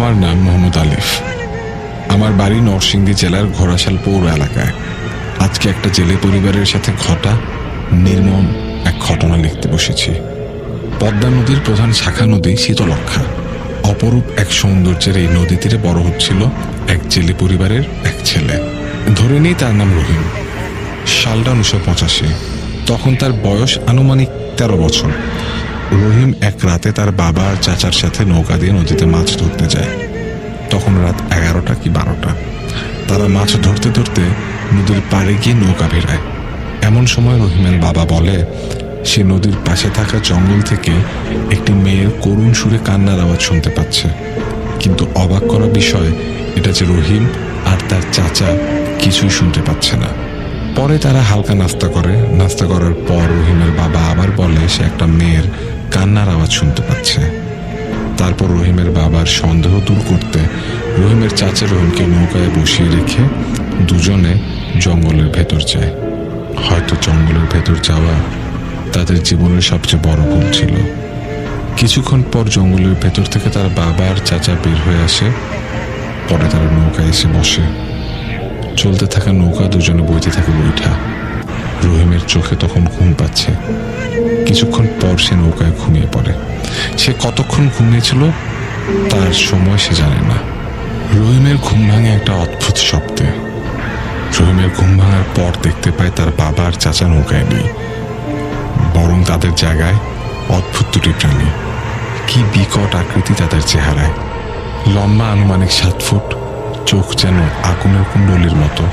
আমার নাম মোহাম্মদ আলিফ। আমার বাড়ি নরসিংদী জেলার ঘোড়াশাল পৌর এলাকায়। আজকে একটা জেলে পরিবারের সাথে ঘটা, নির্মম এক ঘটনা লিখতে বসেছি। পদ্মা নদীর প্রধান শাখা নদী শীতলক্ষা অপরূপ এক সৌন্দর্যের এই নদী তীরে বড় হচ্ছিল এক জেলে পরিবারের এক ছেলে। ধরে নেই তার নাম রহিম। সালটা উনিশশো পঁচাশি। তখন তার বয়স আনুমানিক তেরো বছর। রহিম এক রাতে তার বাবা আর চাচার সাথে নৌকা দিয়ে নদীতে মাছ ধরতে যায়। তখন রাত এগারোটা কি বারোটা। তারা মাছ ধরতে ধরতে নদীর পাড়ে গিয়ে নৌকা ভেড়ায়। এমন সময় রহিমের বাবা বলে, সে নদীর পাশে থাকা জঙ্গল থেকে একটি মেয়ের করুণ সুরে কান্নার আওয়াজ শুনতে পাচ্ছে। কিন্তু অবাক করা বিষয়, এটা যে রহিম আর তার চাচা কিছুই শুনতে পাচ্ছে না। পরে তারা হালকা নাস্তা করে। নাস্তা করার পর রহিমের বাবা আবার বলে, সে একটা মেয়ের কান্নার আওয়াজ শুনতে পাচ্ছে। তারপর রহিমের বাবার সন্দেহ দূর করতে রহিমের চাচা রহিমকে নৌকায় বসিয়ে রেখে দুজনে জঙ্গলের ভেতর যায়। হয়তো জঙ্গলের ভেতর যাওয়া তাদের জীবনের সবচেয়ে বড় ভুল ছিল। কিছুক্ষণ পর জঙ্গলের ভেতর থেকে তার বাবা আর চাচা বের হয়ে আসে। পরে তারা নৌকায় এসে বসে। চলতে থাকা নৌকা দুজনে বইতে থাকে বৈঠা। রহিমের চোখে তখন ঘুম পাচ্ছে। কিছুক্ষণ পর সে নৌকায় ঘুমিয়ে পড়ে। সে কতক্ষণ ঘুমিয়েছিল তার সময় সে জানে না। রহিমের ঘুম ভাঙে একটা অদ্ভুত শব্দে। রহিমের ঘুম ভাঙার পর দেখতে পায় তার বাবা আর চাচা নৌকায় নেই। বরং তাদের জায়গায় অদ্ভুত দুটি প্রাণী। কি বিকট আকৃতি তাদের চেহারায়। লম্বা আনুমানিক সাত ফুট, চোখ যেন আগুনের কুণ্ডলির মতো,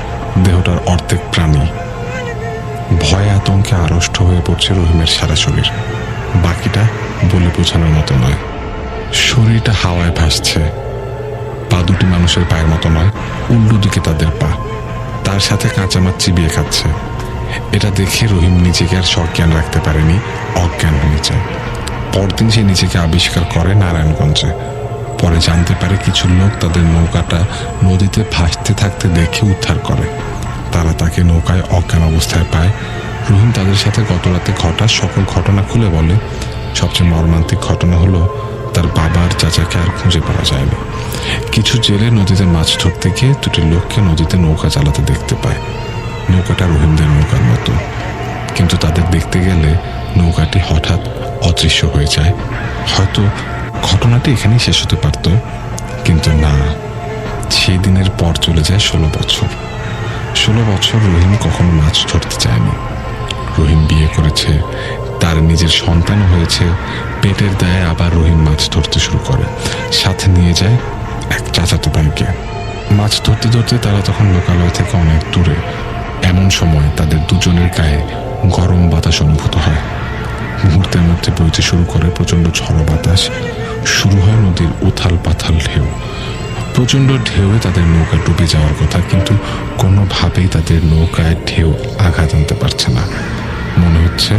দেহটার অর্ধেক প্রাণী। ভয় আতঙ্কে আড়ষ্ট হয়ে পড়ছে রহিমের সারা শরীর। বাকিটা বলে বোঝানোর মতো নয়। শরীরটা হাওয়ায় ভাসছে। পা দুটি মানুষের পায়ের মতো নয়, উল্টো দিকে তাদের পা। তার সাথে কাঁচা মাছ চিবিয়ে খাচ্ছে। এটা দেখে রহিম নিজেকে আর সজ্ঞান রাখতে পারেনি, অজ্ঞান হয়ে যায় পরদিন সে নিজেকে আবিষ্কার করে নারায়ণগঞ্জে। পরে জানতে পারে কিছু লোক তাদের নৌকাটা নদীতে ভাসতে থাকতে দেখে উদ্ধার করে। তারা তাকে নৌকায় অজ্ঞান অবস্থায় পায়। রহিম তাদের সাথে গত রাতে ঘটা সকল ঘটনা খুলে বলে, সবচেয়ে মর্মান্তিক ঘটনা হলো তার বাবা আর চাচাকে আর খুঁজে পাওয়া যায়নি। কিছু জেলে নদীতে মাছ ধরতে গিয়ে দুটি লোককে নদীতে নৌকা চালাতে দেখতে পায়। নৌকাটা রহিমদের নৌকার মতো। কিন্তু তাদের দেখতে গেলে নৌকাটি হঠাৎ অদৃশ্য হয়ে যায়। হয়তো ঘটনাটি এখানেই শেষ হতে পারত। কিন্তু না, সেই দিনের পর চলে যায় ষোলো বছর। ষোলো বছর রহিম কখনো মাছ ধরতে চায়নি রহিম বিয়ে করেছে তার নিজের সন্তান হয়েছে। পেটের দায়ে আবার রহিম মাছ ধরতে শুরু করে। সাথে নিয়ে যায় এক চাচাতো ভাইকে। মাছ ধরতে ধরতে তারা তখন লোকালয় থেকে অনেক দূরে। এমন সময় তাদের দুজনের গায়ে গরম বাতাস অনুভূত হয়। মুহূর্তের মধ্যে বইতে শুরু করে প্রচণ্ড ঝড়ো বাতাস। শুরু হয় নদীর উথাল পাথাল ঢেউ। প্রচণ্ড ঢেউয়ে তাদের নৌকা ডুবে যাওয়ার কথা, কিন্তু কোনোভাবেই তাদের নৌকায় ঢেউ আঘাত আনতে পারছে না। মনে হচ্ছে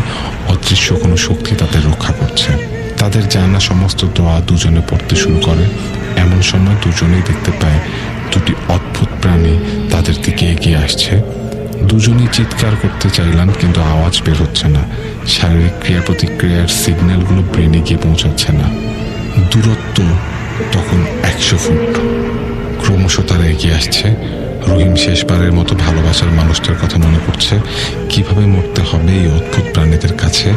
অদৃশ্য কোনো শক্তি তাদের রক্ষা করছে। তাদের জানা সমস্ত দোয়া দুজনে পড়তে শুরু করে। এমন সময় দুজনেই দেখতে পায় দুটি অদ্ভুত প্রাণী তাদের দিকে এগিয়ে আসছে। দুজনেই চিৎকার করতে চাইলাম, কিন্তু আওয়াজ বের হচ্ছে না। শারীরিক ক্রিয়া প্রতিক্রিয়ার সিগন্যালগুলো ব্রেনে গিয়ে পৌঁছাচ্ছে না। দূরত্ব তখন একশো ফুট। ক্রমশ তারা এগিয়ে আসছে। রহিম শেষবারের মতো ভালোবাসার মানুষটার কথা মনে করছে কীভাবে মরতে হবে এই অদ্ভুত প্রাণীদের কাছে?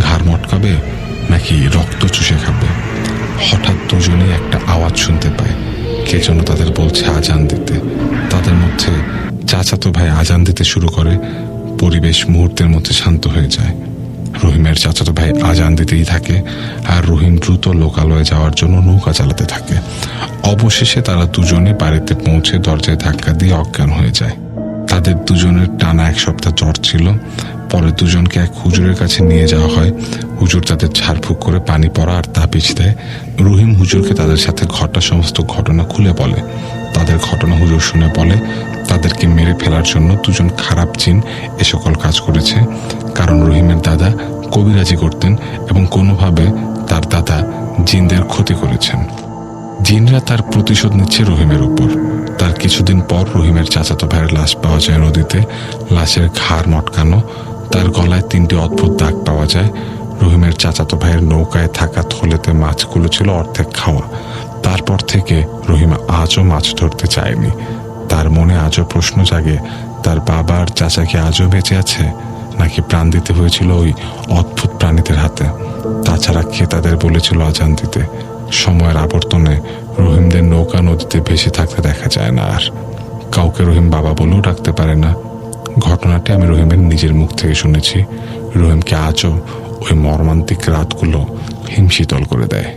ঘাড় মটকাবে নাকি রক্ত চুষে খাবে? হঠাৎ দুজনেই একটা আওয়াজ শুনতে পায়। কে যেন তাদের বলছে আজান দিতে। তাদের মধ্যে চাচাতো ভাই আজান দিতে শুরু করে। পরিবেশ মুহূর্তের মধ্যে শান্ত হয়ে যায়। রহিমের চাচাতো ভাই আজান দিতেই থাকে আর রহিম দ্রুত লোকালয়ে যাওয়ার জন্য নৌকা চালাতে থাকে। অবশেষে তারা দুজনে বাড়িতে পৌঁছে দরজায় ধাক্কা দিয়ে অজ্ঞান হয়ে যায়। তাদের দুজনের টানা এক সপ্তাহ জ্বর ছিল। পরে দুজনকে এক হুজুরের কাছে নিয়ে যাওয়া হয়। হুজুর তাদের ঝাড়ফুঁক করে পানি পড়া আর তাবিজ দেয়। রহিম হুজুরকে তাদের সাথে ঘটা সমস্ত ঘটনা খুলে বলে। তাদের ঘটনা হুজুর শুনে বলে, তাদেরকে মেরে ফেলার জন্য দুজন খারাপ জিন এ সকল কাজ করেছে। কারণ রহিমের দাদা কবিরাজি করতেন এবং কোনোভাবে তার দাদা জিনদের ক্ষতি করেছেন। জিনরা তার প্রতিশোধ নিচ্ছে রহিমের উপর। তার কিছুদিন পর রহিমের চাচাতো ভাইয়ের লাশ পাওয়া যায় নদীতে। লাশের ঘাড় মটকানো, তার গলায় তিনটি অদ্ভুত দাগ পাওয়া যায়। রহিমের চাচাতো ভাইয়ের নৌকায় থাকা থলেতে মাছগুলো ছিল অর্ধেক খাওয়া। তারপর থেকে রহিমা আজও মাছ ধরতে চায়নি। তার মনে আজও প্রশ্ন জাগে, তার বাবার চাচা কি আজও বেঁচে আছে? নাকি প্রাণ দিতে হয়েছিল ওই অদ্ভুত প্রাণীদের হাতে। তাছাড়া কে তাদের বলেছিল আজান দিতে? সময়ের আবর্তনে রহিমদের নৌকা নদীতে ভেসে থাকতে দেখা যায় না আর। কাউকে রহিম বাবা বলেও ডাকতে পারে না। ঘটনাটি আমি রহিমের নিজের মুখ থেকে শুনেছি। রহিমকে আজও ওই মর্মান্তিক রাতগুলো হিমশীতল করে দেয়।